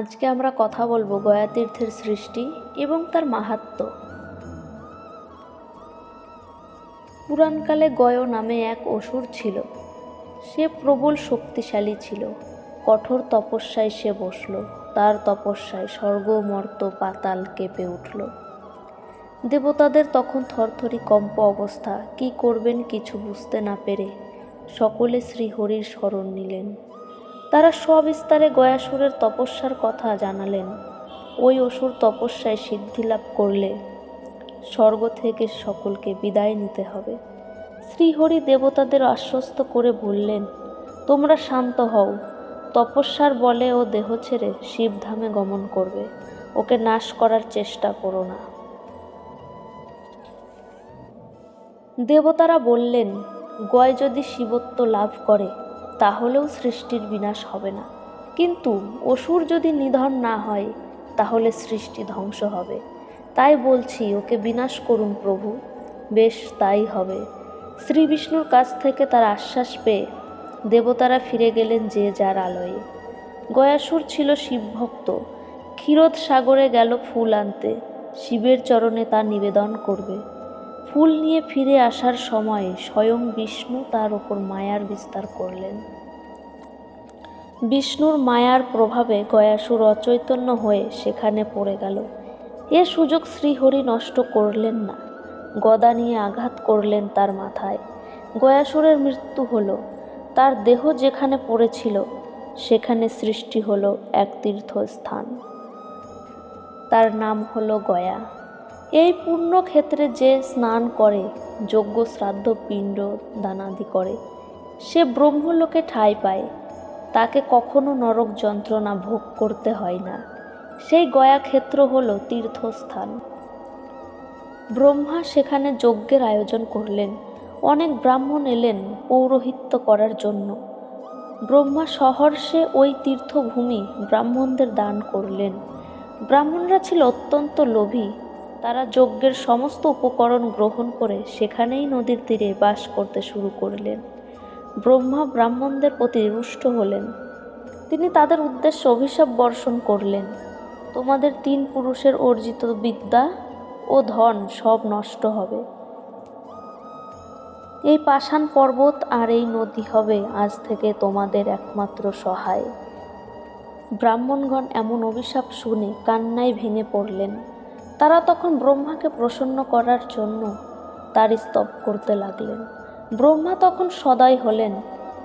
আজকে আমরা কথা বলব গয়া তীর্থের সৃষ্টি এবং তার মাহাত্ম্য পুরাণকালে গয় নামে এক অসুর ছিল। সে প্রবল শক্তিশালী ছিল। কঠোর তপস্যায় সে বসল। তার তপস্যায় স্বর্গ মর্ত পাতাল কেঁপে উঠল। দেবতাদের তখন থরথরি কম্প অবস্থা। কি করবেন কিছু বুঝতে না পেরে সকলে শ্রীহরির স্মরণ নিলেন। তারা সবিস্তারে গয়াসুরের তপস্যার কথা জানালেন। ওই অসুর তপস্যায় সিদ্ধি লাভ করলে স্বর্গ থেকে সকলকে বিদায় নিতে হবে। শ্রীহরি দেবতাদের আশ্বস্ত করে বললেন, তোমরা শান্ত হও। তপস্যার বলে ও দেহ ছেড়ে শিবধামে গমন করবে। ওকে নাশ করার চেষ্টা করো না। দেবতারা বললেন, গয় যদি শিবত্ব লাভ করে তাহলেও সৃষ্টির বিনাশ হবে না। কিন্তু অসুর যদি নিধন না হয়, তাহলে সৃষ্টি ধ্বংস হবে। তাই বলছি, ওকে বিনাশ করুন প্রভু। বেশ, তাই হবে। শ্রী বিষ্ণুর কাছ থেকে তার আশ্বাস পেয়ে দেবতারা ফিরে গেলেন যে যার আলয়ে। গয়াসুর ছিল শিবভক্ত। ক্ষীরোদ সাগরে গেল ফুল আনতে। শিবের চরণে তা নিবেদন করবে। ফুল নিয়ে ফিরে আসার সময় স্বয়ং বিষ্ণু তার ওপর মায়ার বিস্তার করলেন। বিষ্ণুর মায়ার প্রভাবে গয়াসুর অচৈতন্য হয়ে সেখানে পড়ে গেল। এ সুযোগ শ্রীহরি নষ্ট করলেন না। গদা নিয়ে আঘাত করলেন তার মাথায়। গয়াসুরের মৃত্যু হলো। তার দেহ যেখানে পড়েছিল, সেখানে সৃষ্টি হলো এক তীর্থস্থান। তার নাম হলো গয়া। এই পূর্ণ ক্ষেত্রে যে স্নান করে যজ্ঞ শ্রাদ্ধ পিণ্ড দানাদি করে, সে ব্রহ্মলোকে ঠাঁই পায়। তাকে কখনো নরক যন্ত্রণা ভোগ করতে হয় না। সেই গয়া ক্ষেত্র হলো তীর্থস্থান। ব্রহ্মা সেখানে যজ্ঞের আয়োজন করলেন। অনেক ব্রাহ্মণ এলেন পৌরোহিত্য করার জন্য। ব্রহ্মা সহর্ষে ওই তীর্থভূমি ব্রাহ্মণদের দান করলেন। ব্রাহ্মণরা ছিল অত্যন্ত লোভী। তারা যজ্ঞের সমস্ত উপকরণ গ্রহণ করে সেখানেই নদীর তীরে বাস করতে শুরু করলেন। ব্রহ্মা ব্রাহ্মণদের প্রতি রুষ্ট হলেন। তিনি তাদের উদ্দেশ্যে অভিশাপ বর্ষণ করলেন। তোমাদের তিন পুরুষের অর্জিত বিদ্যা ও ধন সব নষ্ট হবে। এই পাষাণ পর্বত আর এই নদী হবে আজ থেকে তোমাদের একমাত্র সহায়। ব্রাহ্মণগণ এমন অভিশাপ শুনে কান্নায় ভেঙে পড়লেন। তারা তখন ব্রহ্মাকে প্রসন্ন করার জন্য তার স্তব করতে লাগলেন। ব্রহ্মা তখন সদয় হলেন,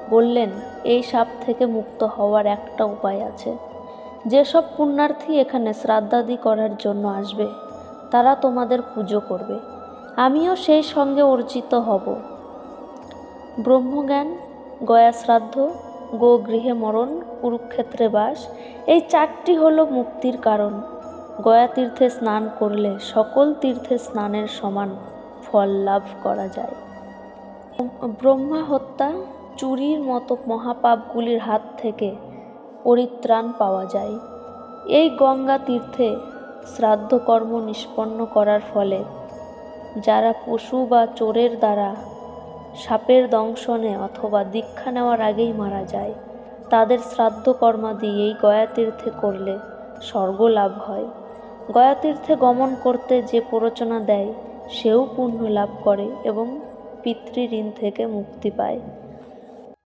বললেন, এই সাপ থেকে মুক্ত হওয়ার একটা উপায় আছে। যেসব পুণ্যার্থী এখানে শ্রাদ্ধাদি করার জন্য আসবে, তারা তোমাদের পুজো করবে। আমিও সেই সঙ্গে অর্জিত হব। ব্রহ্মজ্ঞান গয়া শ্রাদ্ধ গো গৃহে মরণ, কুরুক্ষেত্রে বাস, এই চারটি হলো মুক্তির কারণ। গয়া তীর্থে স্নান করলে সকল তীর্থে স্নানের সমান ফল লাভ করা যায়। ব্রহ্মা হত্যা চুরির মতো মহাপাপগুলির হাত থেকে পরিত্রাণ পাওয়া যায়। এই গঙ্গা তীর্থে শ্রাদ্ধকর্ম নিষ্পন্ন করার ফলে যারা পশু বা চোরের দ্বারা সাপের দংশনে অথবা দীক্ষা নেওয়ার আগেই মারা যায়, তাদের শ্রাদ্ধ কর্মাদি এই গয়া তীর্থে করলে স্বর্গ লাভ হয়। গয়া তীর্থে গমন করতে যে প্ররোচনা দেয়, সেও পুণ্য লাভ করে এবং পিতৃঋণ থেকে মুক্তি পায়।